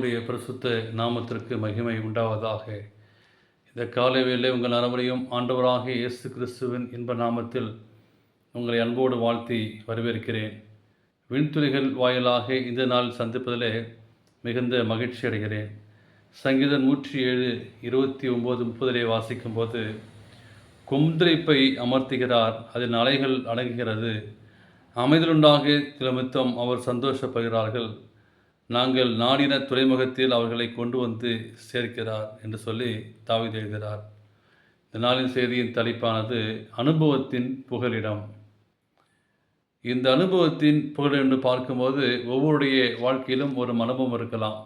தேவனுடைய பிரசுத்த நாமத்திற்கு மகிமை உண்டாவதாக. இந்த காலை வேலை உங்கள் அனைவரையும் ஆண்டவராக இயேசு கிறிஸ்துவின் இன்ப நாமத்தில் உங்களை அன்போடு வாழ்த்தி வரவேற்கிறேன். விண்துளிகள் வாயிலாக இந்த நாள் சந்திப்பதிலே மிகுந்த மகிழ்ச்சி அடைகிறேன். சங்கீதம் நூற்றி ஏழு இருபத்தி ஒம்பது முப்பதிலே வாசிக்கும்போது கொந்தளிப்பை அமர்த்துகிறார் அதன் அலைகள் அடங்குகிறது. அமைதலுண்டாக திலமித்தம் அவர் சந்தோஷப்படுகிறார்கள். நாங்கள் நாடின துறைமுகத்தில் அவர்களை கொண்டு வந்து சேர்க்கிறார் என்று சொல்லி தாவீது எழுகிறார் இந்த நாளின் செய்தியின் தலைப்பானது அனுபவத்தின் புகலிடம். இந்த அனுபவத்தின் புகழ் என்று பார்க்கும்போது ஒவ்வொருடைய வாழ்க்கையிலும் ஒரு அனுபவம் இருக்கலாம்.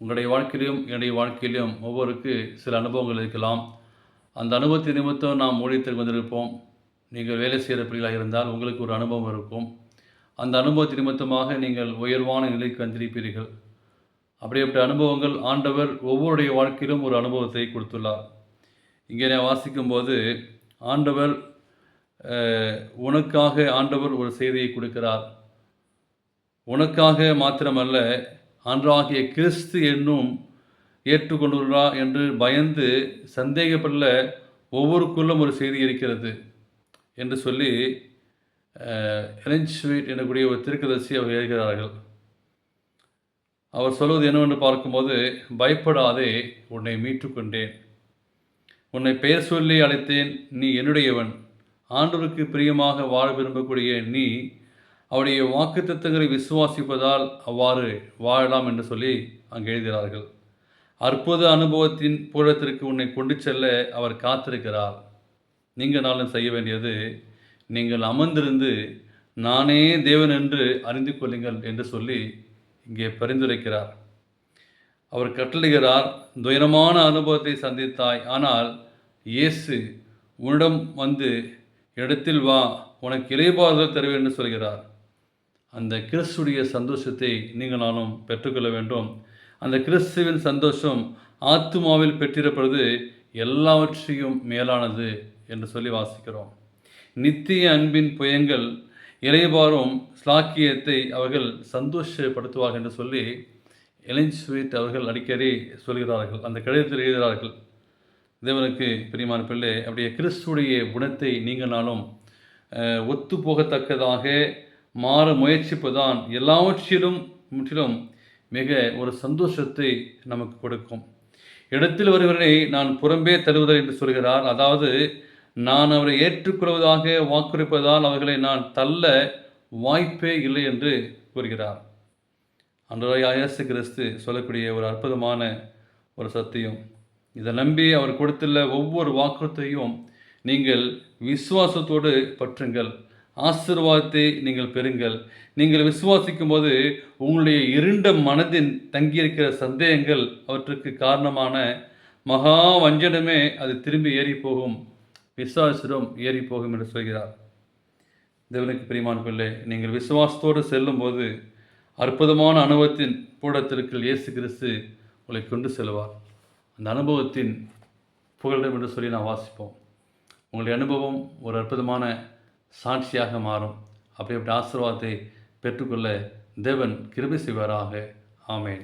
உங்களுடைய வாழ்க்கையிலும் என்னுடைய வாழ்க்கையிலும் ஒவ்வொருக்கு சில அனுபவங்கள் இருக்கலாம். அந்த அனுபவத்தின் நிமித்தம் நாம் ஊழியத்தில் வந்திருப்போம் நீங்கள் வேலை செய்கிற பிள்ளைகளாக இருந்தால் உங்களுக்கு ஒரு அனுபவம் இருக்கும். அந்த அனுபவத்தின் நிமித்தமாக நீங்கள் உயர்வான நிலைக்கு வந்திருப்பீர்கள். அப்படிப்பட்ட அனுபவங்கள் ஆண்டவர் ஒவ்வொருடைய வாழ்க்கையிலும் ஒரு அனுபவத்தை கொடுத்துள்ளார். இங்கே நான் வாசிக்கும்போது ஆண்டவர் உனக்காக ஆண்டவர் ஒரு செய்தியை கொடுக்கிறார். உனக்காக மாத்திரமல்ல அன்றாகிய கிறிஸ்து என்னும் ஏற்றுக்கொண்டுள்ளா என்று பயந்து சந்தேகப்படல ஒவ்வொருக்குள்ளும் ஒரு செய்தி இருக்கிறது என்று சொல்லி எலன்ஸ்வீட் எனக்கூடிய ஒரு திருக்கதர்சி அவர் எழுதுகிறார்கள். அவர் சொல்வது என்னவென்று பார்க்கும்போது பயப்படாதே உன்னை மீட்டுக்கொண்டேன் உன்னை பெயர் சொல்லி அழைத்தேன் நீ என்னுடையவன். ஆண்டவருக்கு பிரியமாக வாழ விரும்பக்கூடிய நீ அவருடைய வாக்குத்தத்தங்களை விசுவாசிப்பதால் அவ்வாறு வாழலாம் என்று சொல்லி அங்கு எழுதுகிறார்கள். அற்புத அனுபவத்தின் பூரத்திற்கு உன்னை கொண்டு செல்ல அவர் காத்திருக்கிறார். நீங்கள் நாளும் செய்ய வேண்டியது நீங்கள் அமர்ந்திருந்து நானே தேவன் என்று அறிந்து கொள்ளுங்கள் என்று சொல்லி இங்கே பரிந்துரைக்கிறார். அவர் கட்டளைகிறார் துயரமான அனுபவத்தை சந்தித்தாய் ஆனால் இயேசு உன்னிடம் வந்து இடத்தில் வா உனக்கு இலைபாறுதல் தருவேன் என்று சொல்கிறார். அந்த கிறிஸ்துடைய சந்தோஷத்தை நீங்கள் நானும் பெற்றுக்கொள்ள வேண்டும். அந்த கிறிஸ்துவின் சந்தோஷம் ஆத்துமாவில் பெற்றிருப்பது எல்லாவற்றையும் மேலானது என்று சொல்லி வாசிக்கிறோம். நித்திய அன்பின் புயங்கள் இறைபாரும் ஸ்லாக்கியத்தை அவர்கள் சந்தோஷப்படுத்துவார்கள் என்று சொல்லி எலின்ஸ்வீட் அவர்கள் அடிக்கடி சொல்கிறார்கள் அந்த கடிதத்தில் எழுதுகிறார்கள். தேவனுக்கு பிரியமான பிள்ளை அப்படியே கிறிஸ்துடைய குணத்தை நீங்கள் நானும் ஒத்து போகத்தக்கதாக மாற முயற்சிப்பதுதான் எல்லாவற்றிலும் முற்றிலும் மிக ஒரு சந்தோஷத்தை நமக்கு கொடுக்கும். இடத்தில் வருகிறனை நான் புறம்பே தருவதல் என்று சொல்கிறார். அதாவது நான் அவரை ஏற்றுக்கொள்வதாக வாக்குறுப்பதால் அவர்களை நான் தள்ள வாய்ப்பே இல்லை என்று கூறுகிறார். அன்றைய இயேசு கிறிஸ்து சொல்லக்கூடிய ஒரு அற்புதமான ஒரு சத்தியம். இதை நம்பி அவர் கொடுத்துள்ள ஒவ்வொரு வாக்குறுத்தையும் நீங்கள் விசுவாசத்தோடு பற்றுங்கள். ஆசீர்வாதத்தை நீங்கள் பெறுங்கள். நீங்கள் விசுவாசிக்கும் போது உங்களுடைய இருண்ட மனதின் தங்கியிருக்கிற சந்தேகங்கள் அவற்றுக்கு காரணமான மகா வஞ்சனமே அது திரும்பி ஏறி போகும் விசுவாசிடம் ஏறி போகும் என்று சொல்கிறார். தேவனுக்கு பிரியமான பிள்ளை நீங்கள் விசுவாசத்தோடு செல்லும்போது அற்புதமான அனுபவத்தின் கூடத்திற்குள் இயேசு கிறிஸ்து உங்களை கொண்டு செல்வார். அந்த அனுபவத்தின் புகழிடம் என்று சொல்லி நான் வாசிப்போம். உங்களுடைய அனுபவம் ஒரு அற்புதமான சாட்சியாக மாறும். அப்படிப்பட்ட ஆசீர்வாதத்தை பெற்றுக்கொள்ள தேவன் கிருபை செய்வாராக. ஆமேன்.